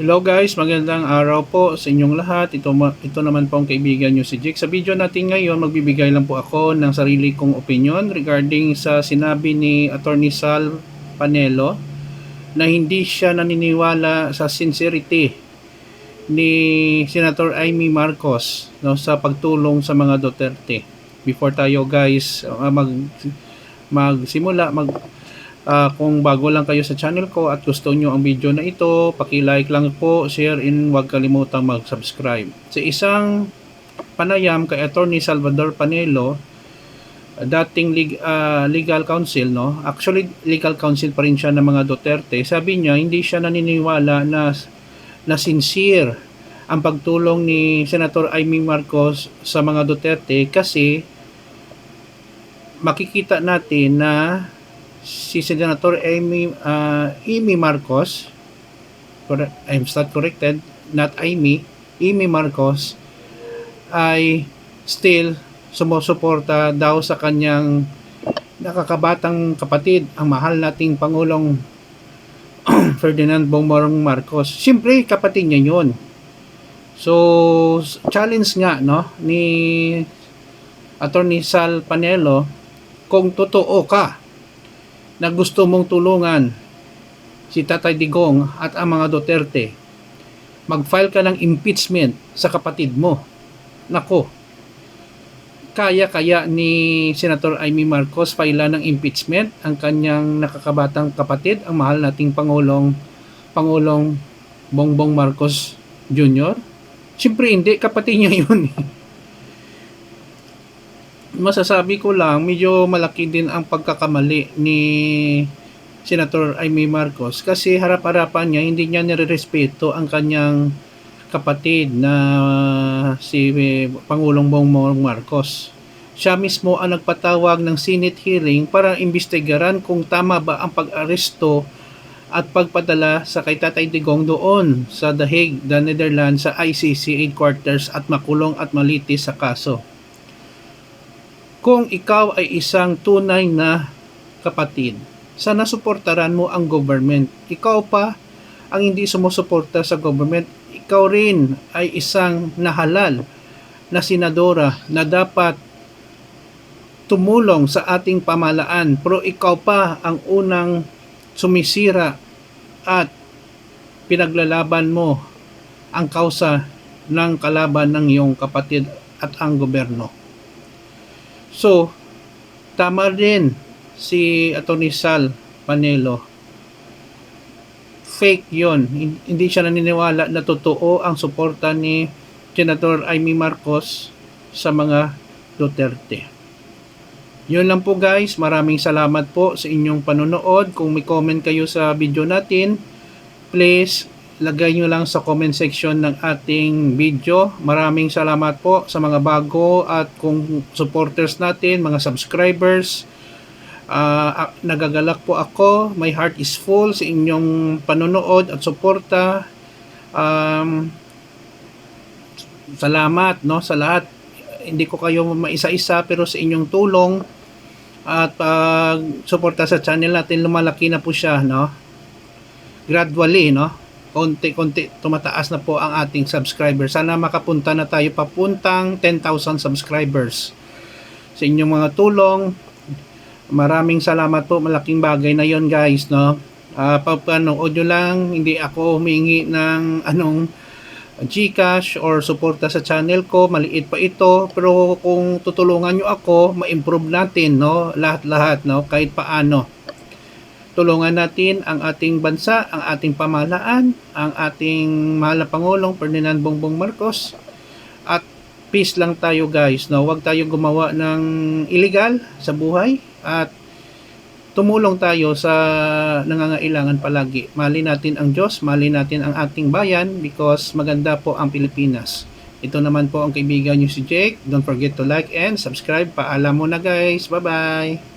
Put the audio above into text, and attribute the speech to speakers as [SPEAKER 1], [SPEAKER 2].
[SPEAKER 1] Hello guys, magandang araw po sa inyong lahat. Ito, ito naman po ang kaibigan nyo si Jake. Sa video natin ngayon, magbibigay lang po ako ng sarili kong opinion regarding sa sinabi ni Attorney Sal Panelo na hindi siya naniniwala sa sincerity ni Senator Amy Marcos no, sa pagtulong sa mga Duterte. Before tayo guys uh, mag magsimula, mag Ah, kung bago lang kayo sa channel ko at gusto nyo ang video na ito, paki-like lang po, share, and huwag kalimutang mag-subscribe. Sa isang panayam kay Attorney Salvador Panelo, dating leg- ah, legal counsel, no? Actually, legal counsel pa rin siya ng mga Duterte. Sabi niya, hindi siya naniniwala na na sincere ang pagtulong ni Senator Amy Marcos sa mga Duterte kasi makikita natin na si Senator Amy, uh, Amy Marcos, correct, I'm not corrected, not Amy, Amy Marcos, ay still sumusuporta daw sa kanyang nakakabatang kapatid, ang mahal nating Pangulong Ferdinand Bongbong Marcos. Siyempre, kapatid niya yun. So, challenge nga, no, ni Attorney Sal Panelo, kung totoo ka na gusto mong tulungan si Tatay Digong at ang mga Duterte, mag-file ka ng impeachment sa kapatid mo. Nako, kaya kaya ni Senator Amy Marcos file ng impeachment ang kanyang nakakabatang kapatid, ang mahal nating Pangulong Pangulong Bongbong Marcos Jr.? Siyempre hindi, kapatid niya yun. Eh masasabi ko lang, medyo malaki din ang pagkakamali ni Senator Amy Marcos kasi harap-harapan niya, hindi niya nirerespeto ang kanyang kapatid na si Pangulong Bongbong Marcos. Siya mismo ang nagpatawag ng Senate hearing para imbestigaran kung tama ba ang pag-aresto at pagpadala sa kay Tatay Digong doon sa The Hague, the Netherlands sa ICC headquarters at makulong at malitis sa kaso kung ikaw ay isang tunay na kapatid, sana suportaran mo ang government. Ikaw pa ang hindi sumusuporta sa government, ikaw rin ay isang nahalal na senadora na dapat tumulong sa ating pamalaan. Pero ikaw pa ang unang sumisira at pinaglalaban mo ang kausa ng kalaban ng iyong kapatid at ang gobyerno. So, tama din si Atty. Sal Panelo. Fake yon Hindi siya naniniwala na totoo ang suporta ni Senator Amy Marcos sa mga Duterte. Yun lang po guys. Maraming salamat po sa inyong panonood. Kung may comment kayo sa video natin, please lagay nyo lang sa comment section ng ating video. Maraming salamat po sa mga bago at kung supporters natin, mga subscribers. Uh, nagagalak po ako. My heart is full sa inyong panonood at suporta. Um, salamat no sa lahat. Hindi ko kayo maisa-isa pero sa inyong tulong at pag uh, suporta sa channel natin lumalaki na po siya no gradually no konti-konti tumataas na po ang ating subscribers. Sana makapunta na tayo papuntang 10,000 subscribers. Sa inyong mga tulong, maraming salamat po. Malaking bagay na yon guys. No? Uh, papanood nyo lang, hindi ako humingi ng anong Gcash or suporta sa channel ko, maliit pa ito, pero kung tutulungan nyo ako, ma-improve natin, no? Lahat-lahat, no? Kahit paano tulungan natin ang ating bansa, ang ating pamahalaan, ang ating mahal na Pangulong Ferdinand Bongbong Marcos at peace lang tayo guys. No? Huwag tayo gumawa ng illegal sa buhay at tumulong tayo sa nangangailangan palagi. Mali natin ang Diyos, mali natin ang ating bayan because maganda po ang Pilipinas. Ito naman po ang kaibigan nyo si Jake. Don't forget to like and subscribe. Paalam mo na guys. Bye-bye!